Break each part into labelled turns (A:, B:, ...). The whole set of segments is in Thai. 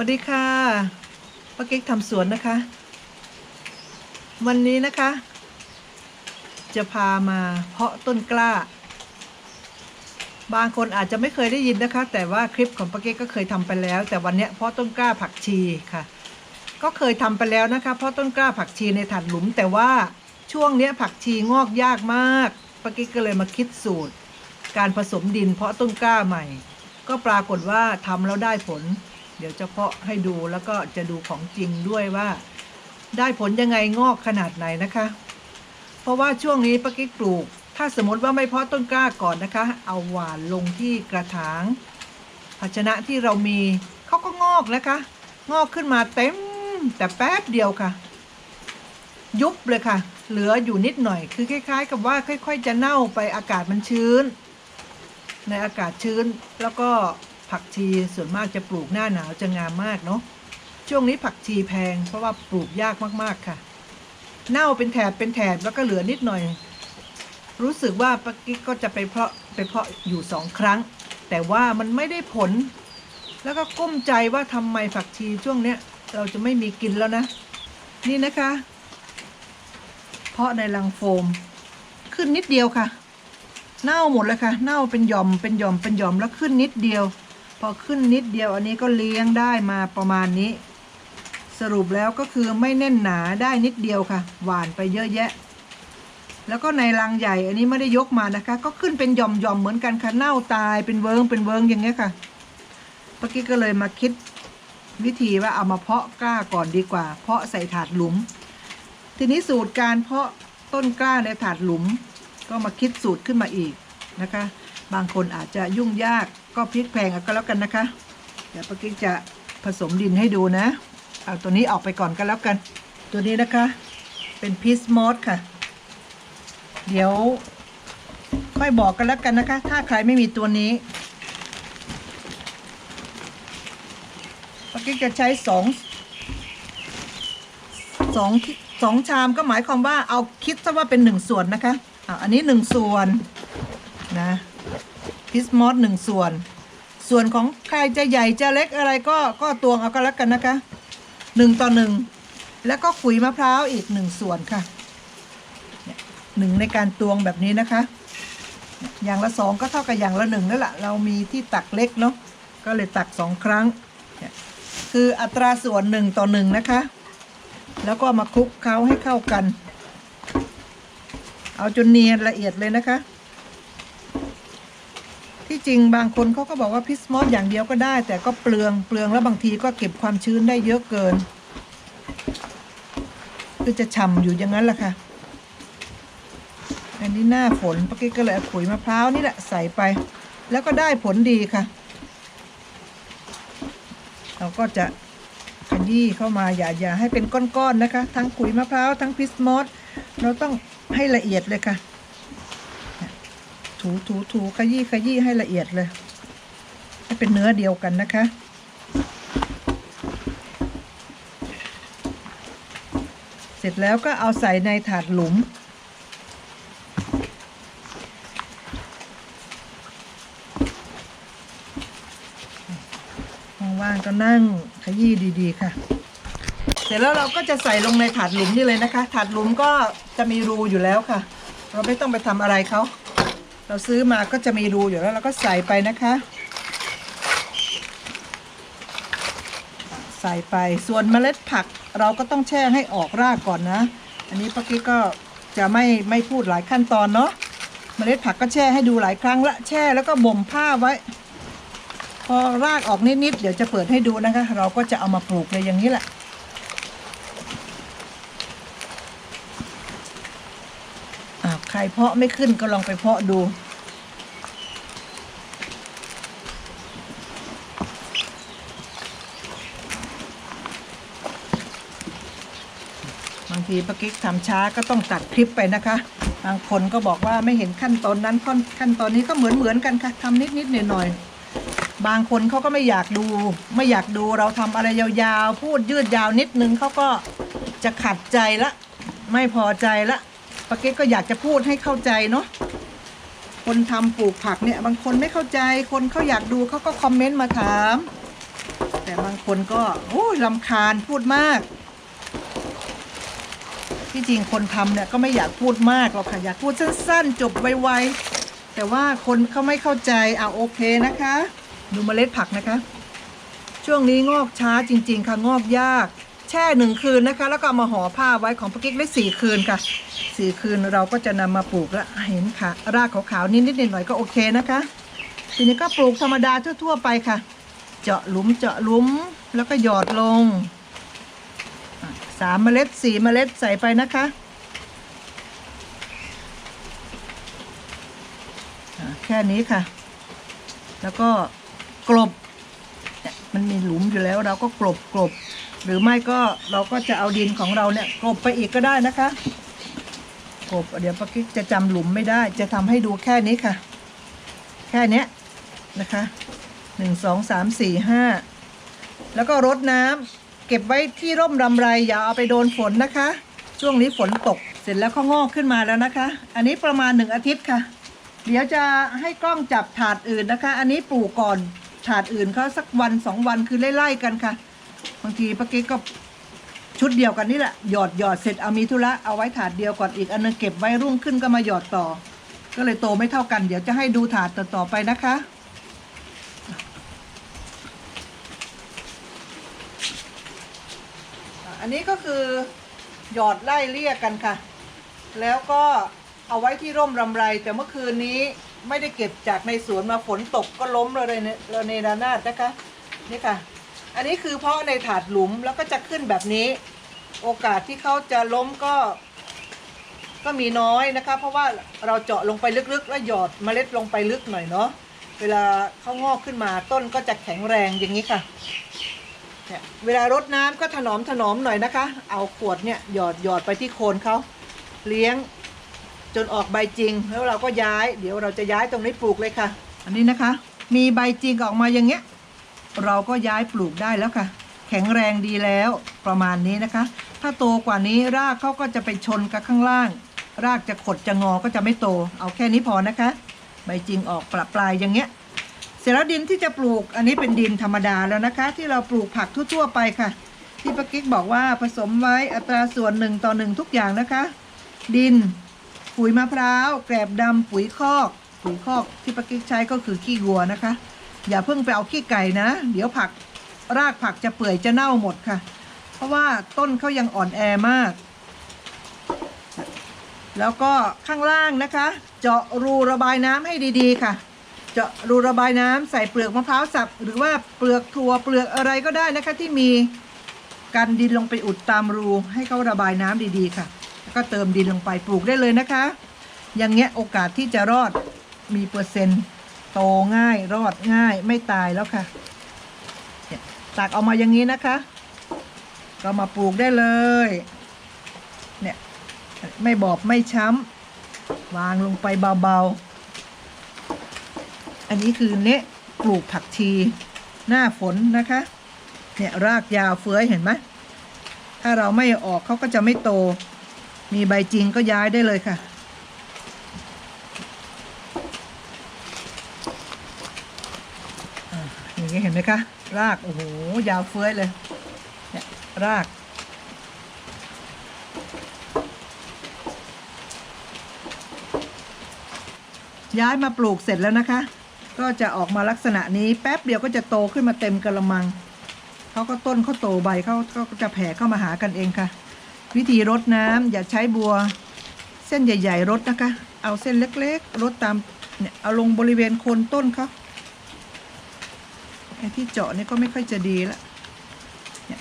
A: วัสดีค่ะป้าเก๊กทำสวนนะคะ วันนี้นะคะ จะพามาเพาะต้นกล้า บางคนอาจจะไม่เคยได้ยินนะคะ แต่ว่าคลิปของป้าเก๊กก็เคยทำไปแล้ว แต่วันนี้เพาะต้นกล้าผักชีค่ะ ก็เคยทำไปแล้วนะคะ เพาะต้นกล้าผักชีในถาดหลุม แต่ว่าช่วงนี้ผักชีงอกยากมากป้าเก๊กก็เลยมาคิดสูตร การผสมดินเพาะต้นกล้าใหม่ ก็ปรากฏว่าทำแล้วได้ผล เดี๋ยวจะเพาะให้ดูแล้วก็จะดูของจริงด้วยว่า ได้ผลยังไงงอกขนาดไหนนะคะ เพราะว่าช่วงนี้ป้ากิ๊กปลูก ถ้าสมมติว่าไม่เพาะต้นกล้าก่อนนะคะ เอาหวานลงที่กระถาง ภาชนะที่เรามีเขาก็งอกนะคะ งอกขึ้นมาเต็มแต่แป๊บเดียวค่ะ ยุบเลยค่ะ เหลืออยู่นิดหน่อย คือคล้าย ๆ กับว่าค่อย ๆ จะเน่าไปอากาศมันชื้น ในอากาศชื้นแล้วก็ ผักชีส่วนมากจะปลูกหน้าหนาวจะงามมากเนาะช่วงนี้ผักชีแพง เพราะว่าปลูกยากมากๆค่ะ เน่าเป็นแถบเป็นแถบแล้วก็เหลือนิดหน่อย รู้สึกว่าปากิ๊กก็จะไปเพาะไปเพาะอยู่สองครั้ง แต่ว่ามันไม่ได้ผล แล้วก็ก้มใจว่าทำไมผักชีช่วงเนี้ยเราจะไม่มีกินแล้วนะ นี่นะคะ เพาะในลังโฟม ขึ้นนิดเดียวค่ะ เน่าหมดเลยค่ะ เน่าเป็นหย่อมเป็นหย่อมเป็นหย่อมแล้วขึ้นนิดเดียว พอขึ้นนิดเดียวอันนี้ก็เลี้ยงได้มาประมาณนี้ สรุปแล้วก็คือไม่แน่นหนาได้นิดเดียวค่ะ หวานไปเยอะแยะ แล้วก็ในรังใหญ่อันนี้ไม่ได้ยกมานะคะ ก็ขึ้นเป็นหย่อมย่อมๆเหมือนกันค่ะเน่าตายเป็นเวิงเป็นเวิงอย่างเงี้ยค่ะเมื่อกี้ก็เลยมาคิดวิธีว่าเอามาเพาะกล้าก่อนดีกว่า เพาะใส่ถาดหลุม ทีนี้สูตรการเพาะต้นกล้าในถาดหลุม ก็มาคิดสูตรขึ้นมาอีกนะคะ บางคนอาจจะยุ่งยาก ก็พลิกแพงก็แล้วกันนะคะ เดี๋ยวป้ากิ๊กจะผสมดินให้ดูนะ เอาตัวนี้ออกไปก่อนก็แล้วกัน ตัวนี้นะคะ เป็นพีซมอสค่ะ เดี๋ยวค่อยบอกกันแล้วกันนะคะ ถ้าใครไม่มีตัวนี้ป้ากิ๊กจะใช้สองสองสองชามก็หมายความว่าเอาคิดซะว่าเป็นหนึ่งส่วนนะคะอะอันนี้หนึ่งส่วนิสมอสหนึ่งส่วน ส่วนของใครจะใหญ่จะเล็กอะไรก็ก็ตวงเอาก็แล้วกันนะคะหนึ่งต่อหนึ่งแล้วก็ขุยมะพร้าวอีกหนึ่งส่วนค่ะหนึ่งในการตวงแบบนี้นะคะ อย่างละสองก็เท่ากับอย่างละหนึ่งนั่นแหละเรามีที่ตักเล็กเนาะก็เลยตักสองครั้ง คืออัตราส่วนหนึ่งต่อหนึ่งนะคะ แล้วก็มาคลุกเคล้าให้เข้ากัน เอาจนเนียนละเอียดเลยนะคะ ที่จริงบางคนเขาก็บอกว่าพิสมอสอย่างเดียวก็ได้ แต่ก็เปลืองเปลืองแล้วบางทีก็เก็บความชื้นได้เยอะเกิน คือจะฉ่ำอยู่อย่างนั้นแหละค่ะ อันนี้หน้าฝนปกิก็เลยเอาขุยมะพร้าวนี่แหละใส่ไป แล้วก็ได้ผลดีค่ะ เราก็จะขยี้เข้ามาอย่าอย่าให้เป็นก้อนๆนะคะ ทั้งขุยมะพร้าวทั้งพิสมอสเราต้องให้ละเอียดเลยค่ะ ถูถูถูขยี้ขยี้ให้ละเอียดเลยให้เป็นเนื้อเดียวกันนะคะเสร็จแล้วก็เอาใส่ในถาดหลุม ว่างๆก็นั่งขยี้ดีๆค่ะ เสร็จแล้วเราก็จะใส่ลงในถาดหลุมนี่เลยนะคะ ถาดหลุมก็จะมีรูอยู่แล้วค่ะ เราไม่ต้องไปทำอะไรเขา เราซื้อมาก็จะมีรูอยู่แล้วเราก็ใส่ไปนะคะ ใส่ไปส่วนเมล็ดผักเราก็ต้องแช่ให้ออกรากก่อนนะ อันนี้ป้ากี้ก็จะไม่ไม่พูดหลายขั้นตอนเนาะเมล็ดผักก็แช่ให้ดูหลายครั้งละแช่แล้วก็บ่มผ้าไว้ พอรากออกนิดๆเดี๋ยวจะเปิดให้ดูนะคะ เราก็จะเอามาปลูกเลยอย่างนี้แหละ อ่าใค รเพาะไม่ขึ้นก็ลองไปเพาะดู บางทีป้ากิ๊กทำช้าก็ต้องตัดคลิปไปนะคะ บางคนก็บอกว่าไม่เห็นขั้นตอนนั้นขั้นตอนนี้ก็เหมือนเหมือนกันค่ะทำนิดนิดหน่อยหน่อยๆบางคนเขาก็ไม่อยากดู ไม่อยากดูเราทำอะไรยาวๆ พูดยืดยาวนิดนึงเขาก็จะขัดใจละ ไม่พอใจละ ปาเก๊ก็อยากจะพูดให้เข้าใจเนาะคนทำปลูกผักเนี่ย บางคนไม่เข้าใจ คนเขาอยากดูเขาก็คอมเมนต์มาถาม แต่บางคนก็โอ้ยลำคาญพูดมาก ที่จริงคนทำเนี่ยก็ไม่อยากพูดมากหรอกค่ะอยากพูดสั้นๆ จบไวๆแต่ว่าคนเขาไม่เข้าใจอะโอเคนะคะ ดูเมล็ดผักนะคะ ช่วงนี้งอกช้าจริง ๆ ค่ะงอกยาก แช่หนึ่งคืนนะคะ แล้วก็มาห่อผ้าไว้ของปากิ๊กได้สี่คืนค่ะสี่คืนเราก็จะนำมาปลูกแล้วเห็นค่ะ รากขาวๆนิดๆหน่อยๆก็โอเคนะคะ ทีนี้ก็ปลูกธรรมดาทั่ว ๆ ไปค่ะ เจาะหลุมเจาะหลุมแล้วก็หยอดลงสามเมล็ดสี่เมล็ดใส่ไปนะคะแค่นี้ค่ะ แล้วก็กลบเนี่ยมันมีหลุมอยู่แล้วเราก็กลบกลบ หรือไม่ก็เราก็จะเอาดินของเราเนี่ยกลบไปอีกก็ได้นะคะกลบเดี๋ยวปากิ๊กจะจำหลุมไม่ได้ จะทำให้ดูแค่นี้ค่ะ แค่เนี้ยนะคะหนึ่งสองสามสี่ห้าแล้วก็รดน้ำเก็บไว้ที่ร่มรำไรอย่าเอาไปโดนฝนนะคะ ช่วงนี้ฝนตกเสร็จแล้วเขางอกขึ้นมาแล้วนะคะ อันนี้ประมาณหนึ่งอาทิตย์ค่ะ เดี๋ยวจะให้กล้องจับถาดอื่นนะคะ อันนี้ปลูกก่อนถาดอื่นเขาสักวันสองวันคือไล่ๆกันค่ะ บางทีป้าเก๊กก็ชุดเดียวกันนี่แหละหยอดหยอดเสร็จเอามีธุระเอาไว้ถาดเดียวก่อนอีกอันนึงเก็บไว้รุ่งขึ้นก็มาหยอดต่อ ก็เลยโตไม่เท่ากัน เดี๋ยวจะให้ดูถาดต่อๆไปนะคะอันนี้ก็คือหยอดไล่เลี่ยกกันค่ะ แล้วก็เอาไว้ที่ร่มรำไร แต่เมื่อคืนนี้ไม่ได้เก็บจากในสวนมาฝนตกก็ล้มเลยเลยระเนระนาดนะคะ นี่ค่ะ อันนี้คือเพาะในถาดหลุมแล้วก็จะขึ้นแบบนี้ โอกาสที่เขาจะล้มก็ ก็มีน้อยนะคะ เพราะว่าเราเจาะลงไปลึกๆ แล้วหยอดเมล็ดลงไปลึกหน่อยเนาะเวลาเขางอกขึ้นมาต้นก็จะแข็งแรงอย่างนี้ค่ะเนี่ยเวลารดน้ำก็ถนอมถนอมหน่อยนะคะ เอาขวดเนี่ยหยอดหยอดไปที่โคนเขาเลี้ยงจนออกใบจริง แล้วเราก็ย้าย เดี๋ยวเราจะย้ายตรงนี้ปลูกเลยค่ะ อันนี้นะคะ มีใบจริงออกมาอย่างเงี้ย เราก็ย้ายปลูกได้แล้วค่ะ แข็งแรงดีแล้วประมาณนี้นะคะ ถ้าโตกว่านี้รากเขาก็จะไปชนกับข้างล่าง รากจะขดจะงอก็จะไม่โต เอาแค่นี้พอนะคะ ใบจริงออกปลาปลายอย่างเงี้ย เสร็จแล้วดินที่จะปลูกอันนี้เป็นดินธรรมดาแล้วนะคะ ที่เราปลูกผักทั่วๆไปค่ะ ที่ป้ากิ๊กบอกว่าผสมไว้อัตราส่วนหนึ่งต่อหนึ่งทุกอย่างนะคะ ดินปุ๋ยมะพร้าวแกลบดำปุ๋ยคอก ปุ๋ยคอกที่ป้ากิ๊กใช้ก็คือขี้วัวนะคะ อย่าเพิ่งไปเอาขี้ไก่นะ เดี๋ยวผักรากผักจะเปื่อยจะเน่าหมดค่ะ เพราะว่าต้นเขายังอ่อนแอมาก แล้วก็ข้างล่างนะคะ เจาะรูระบายน้ำให้ดีๆค่ะ เจาะรูระบายน้ำใส่เปลือกมะพร้าวสับ หรือว่าเปลือกถั่วเปลือกอะไรก็ได้นะคะ ที่มีกันดินลงไปอุดตามรูให้เขาระบายน้ำดีๆค่ะ แล้วก็เติมดินลงไปปลูกได้เลยนะคะ อย่างเงี้ยโอกาสที่จะรอดมีเปอร์เซ็นต์ โตง่ายรอดง่ายไม่ตายแล้วค่ะเนี่ยตักออกมาอย่างนี้นะคะ ก็มาปลูกได้เลย เนี่ย ไม่บอบไม่ช้ำวางลงไปเบาๆ อันนี้คือเนะปลูกผักชีหน้าฝนนะคะ เนี่ยรากยาวเฟื้อยเห็นไหมถ้าเราไม่ออกเขาก็จะไม่โต มีใบจริงก็ย้ายได้เลยค่ะ อ่าอย่าง คะ ราก โอ้โห ยาวเฟ้ยเลย เนี่ย ราก ย้ายมาปลูกเสร็จแล้วนะคะ ก็จะออกมาลักษณะนี้แป๊บเดียวก็จะโตขึ้นมาเต็มกระมัง เขาก็ต้นเขาโตใบเขาเขาก็จะแผ่เข้ามาหากันเองค่ะ วิธีรดน้ำอย่าใช้บัว เส้นใหญ่ ๆ รดนะคะ เอาเส้นเล็ก ๆ รดตามเนี่ยเอาลงบริเวณโคนต้นเขา ไอ้ที่เจาะนี่ก็ไม่ค่อยจะดีละเนี่ย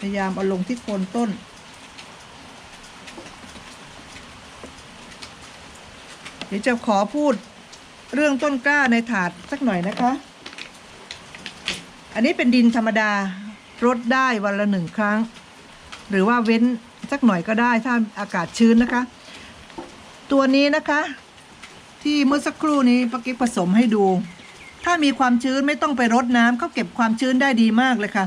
A: พยายามเอาลงที่โคนต้น เดี๋ยวจะขอพูดเรื่องต้นกล้าในถาดสักหน่อยนะคะ อันนี้เป็นดินธรรมดารดได้วันละหนึ่งครั้ง หรือว่าเว้นสักหน่อยก็ได้ถ้าอากาศชื้นนะคะ ตัวนี้นะคะ ที่เมื่อสักครู่นี้ปกิ๊กผสมให้ดู ถ้ามีความชื้นไม่ต้องไปรดน้ำเขาเก็บความชื้นได้ดีมากเลยค่ะ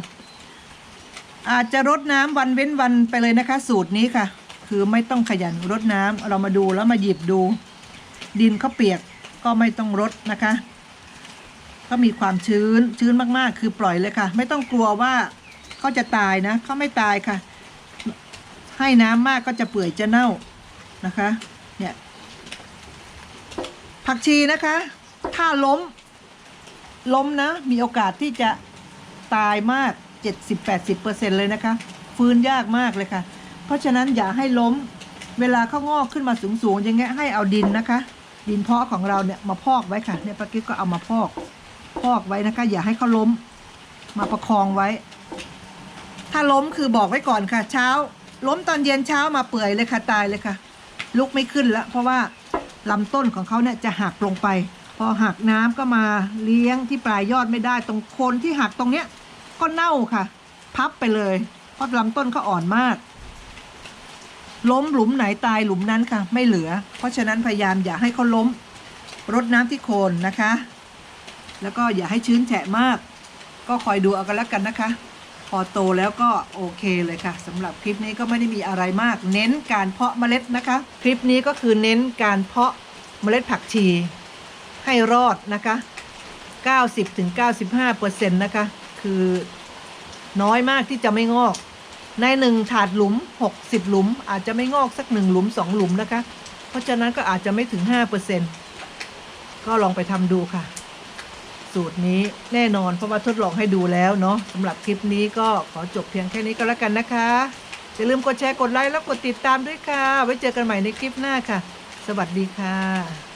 A: อาจจะรดน้ำวันเว้นวันไปเลยนะคะ สูตรนี้ค่ะ คือไม่ต้องขยันรดน้ำเรามาดูแล้วมาหยิบดู ดินเขาเปียกก็ไม่ต้องรดนะคะก็มีความชื้นชื้นมากๆ คือปล่อยเลยค่ะ ไม่ต้องกลัวว่าเขาจะตายนะเขาไม่ตายค่ะ ให้น้ำมากก็จะเปื่อยจะเน่านะคะเนี่ยผักชีนะคะ ถ้าล้ม ล้มนะ มีโอกาสที่จะตายมาก 70-80%เลยนะคะ ฟื้นยากมากเลยค่ะ เพราะฉะนั้นอย่าให้ล้ม เวลาเขางอกขึ้นมาสูงๆอย่างเงี้ยให้เอาดินนะคะ ดินเพาะของเราเนี่ยมาพอกไว้ค่ะ เนี่ยป้ากิ๊กก็เอามาพอก พอกไว้นะคะ อย่าให้เขาล้ม มาประคองไว้ ถ้าล้มคือบอกไว้ก่อนค่ะ เช้า ล้มตอนเย็นเช้ามาเปื่อยเลยค่ะตายเลยค่ะ ลุกไม่ขึ้นแล้วเพราะว่าลำต้นของเขาเนี่ยจะหักลงไป พอหักน้ำก็มาเลี้ยงที่ปลายยอดไม่ได้ตรงโคนที่หักตรงเนี้ยก็เน่าค่ะ พับไปเลย เพราะลำต้นเขาอ่อนมาก ล้มหลุมไหนตายหลุมนั้นค่ะ ไม่เหลือ เพราะฉะนั้นพยายามอย่าให้เขาล้มรดน้ำที่โคนนะคะ แล้วก็อย่าให้ชื้นแฉะมาก ก็คอยดูเอากันแล้วกันนะคะ พอโตแล้วก็โอเคเลยค่ะสำหรับคลิปนี้ก็ไม่ได้มีอะไรมาก เน้นการเพาะเมล็ดนะคะ คลิปนี้ก็คือเน้นการเพาะเมล็ดผักชี ให้รอดนะคะ 90-95%นะคะ คือน้อยมากที่จะไม่งอก ในหนึ่งถาดหลุม 60 หลุม อาจจะไม่งอกสักหนึ่งหลุมสองหลุมนะคะ เพราะฉะนั้นก็อาจจะไม่ถึง 5%ก็ลองไปทำดูค่ะ สูตรนี้แน่นอนเพราะว่าทดลองให้ดูแล้วเนาะสำหรับคลิปนี้ก็ขอจบเพียงแค่นี้ก็แล้วกันนะคะ อย่าลืมกดแชร์กดไลค์แล้วกดติดตามด้วยค่ะ ไว้เจอกันใหม่ในคลิปหน้าค่ะ สวัสดีค่ะ